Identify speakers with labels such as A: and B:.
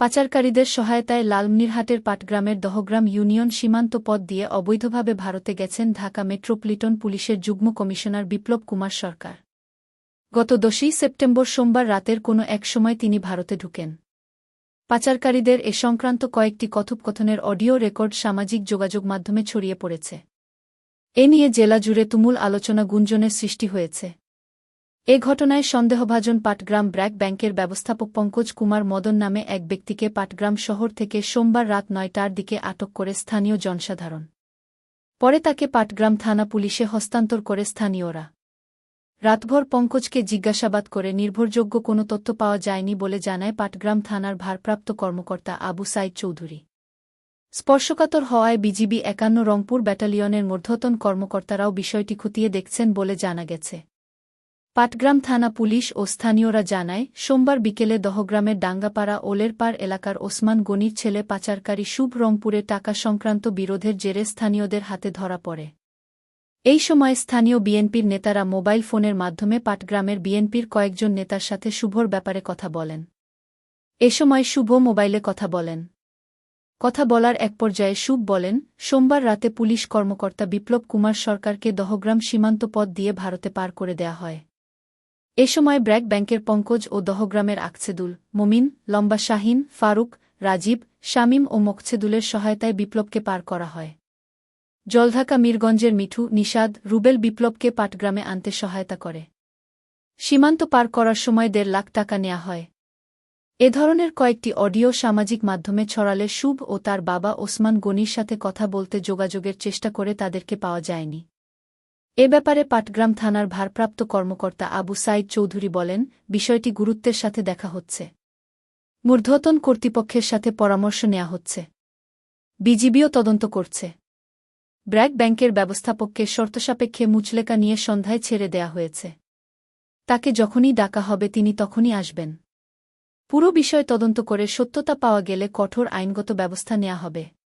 A: পাচারকারীদের সহায়তায় লালমনিরহাটের পাটগ্রামের দহগ্রাম ইউনিয়ন সীমান্ত পথ দিয়ে অবৈধভাবে ভারতে গেছেন ঢাকা মেট্রোপলিটন পুলিশের যুগ্ম কমিশনার বিপ্লব কুমার সরকার। গত দশই সেপ্টেম্বর সোমবার রাতের কোনো এক সময় তিনি ভারতে ঢুকেন। পাচারকারীদের এ সংক্রান্ত কয়েকটি কথোপকথনের অডিও রেকর্ড সামাজিক যোগাযোগ মাধ্যমে ছড়িয়ে পড়েছে। এ নিয়ে জেলা জুড়ে তুমুল আলোচনা গুঞ্জনের সৃষ্টি হয়েছে। এ ঘটনায় সন্দেহভাজন পাটগ্রাম ব্র্যাক ব্যাংকের ব্যবস্থাপক পঙ্কজ কুমার মদন নামে এক ব্যক্তিকে পাটগ্রাম শহর থেকে সোমবার রাত নয়টার দিকে আটক করে স্থানীয় জনসাধারণ। পরে তাকে পাটগ্রাম থানা পুলিশে হস্তান্তর করে স্থানীয়রা। রাতভর পঙ্কজকে জিজ্ঞাসাবাদ করে নির্ভরযোগ্য কোনো তথ্য পাওয়া যায়নি বলে জানায় পাটগ্রাম থানার ভারপ্রাপ্ত কর্মকর্তা আবু সাইদ চৌধুরী। স্পর্শকাতর হওয়ায় বিজিবি একান্ন রংপুর ব্যাটালিয়নের মধ্যতন কর্মকর্তারাও বিষয়টি খতিয়ে দেখছেন বলে জানা গেছে। পাটগ্রাম থানা পুলিশ ও স্থানীয়রা জানায়, সোমবার বিকেলে দহগ্রামের ডাঙ্গাপাড়া ওলেরপাড় এলাকার ওসমান গনির ছেলে পাচারকারী শুভ রংপুরে টাকা সংক্রান্ত বিরোধের জেরে স্থানীয়দের হাতে ধরা পড়ে। এই সময় স্থানীয় বিএনপির নেতারা মোবাইল ফোনের মাধ্যমে পাটগ্রামের বিএনপির কয়েকজন নেতার সাথে শুভর ব্যাপারে কথা বলেন। এ সময় শুভ মোবাইলে কথা বলেন। কথা বলার এক পর্যায়ে শুভ বলেন, সোমবার রাতে পুলিশ কর্মকর্তা বিপ্লব কুমার সরকারকে দহগ্রাম সীমান্ত পথ দিয়ে ভারতে পার করে দেয়া হয়। এ সময় ব্র্যাক ব্যাংকের পঙ্কজ ও দহগ্রামের আকছেদুল, মমিন, লম্বা শাহিন, ফারুক, রাজীব, শামীম ও মকছেদুলের সহায়তায় বিপ্লবকে পার করা হয়। জলঢাকা মীরগঞ্জের মিঠু নিষাদ রুবেল বিপ্লবকে পাটগ্রামে আনতে সহায়তা করে। সীমান্ত পার করার সময় দেড় লাখ টাকা নেওয়া হয়। এ ধরনের কয়েকটি অডিও সামাজিক মাধ্যমে ছড়ালে শুভ ও তার বাবা ওসমান গনির সাথে কথা বলতে যোগাযোগের চেষ্টা করে তাদেরকে পাওয়া যায়নি। এ ব্যাপারে পাটগ্রাম থানার ভারপ্রাপ্ত কর্মকর্তা আবু সাইদ চৌধুরী বলেন, বিষয়টি গুরুত্বের সাথে দেখা হচ্ছে। মূর্ধতন কর্তৃপক্ষের সাথে পরামর্শ নেওয়া হচ্ছে। বিজিবিও তদন্ত করছে। ব্র্যাক ব্যাংকের ব্যবস্থাপককে শর্তসাপেক্ষে মুচলেকা নিয়ে সন্ধ্যায় ছেড়ে দেয়া হয়েছে। তাকে যখনই ডাকা হবে তিনি তখনই আসবেন। পুরো বিষয় তদন্ত করে সত্যতা পাওয়া গেলে কঠোর আইনগত ব্যবস্থা নেওয়া হবে।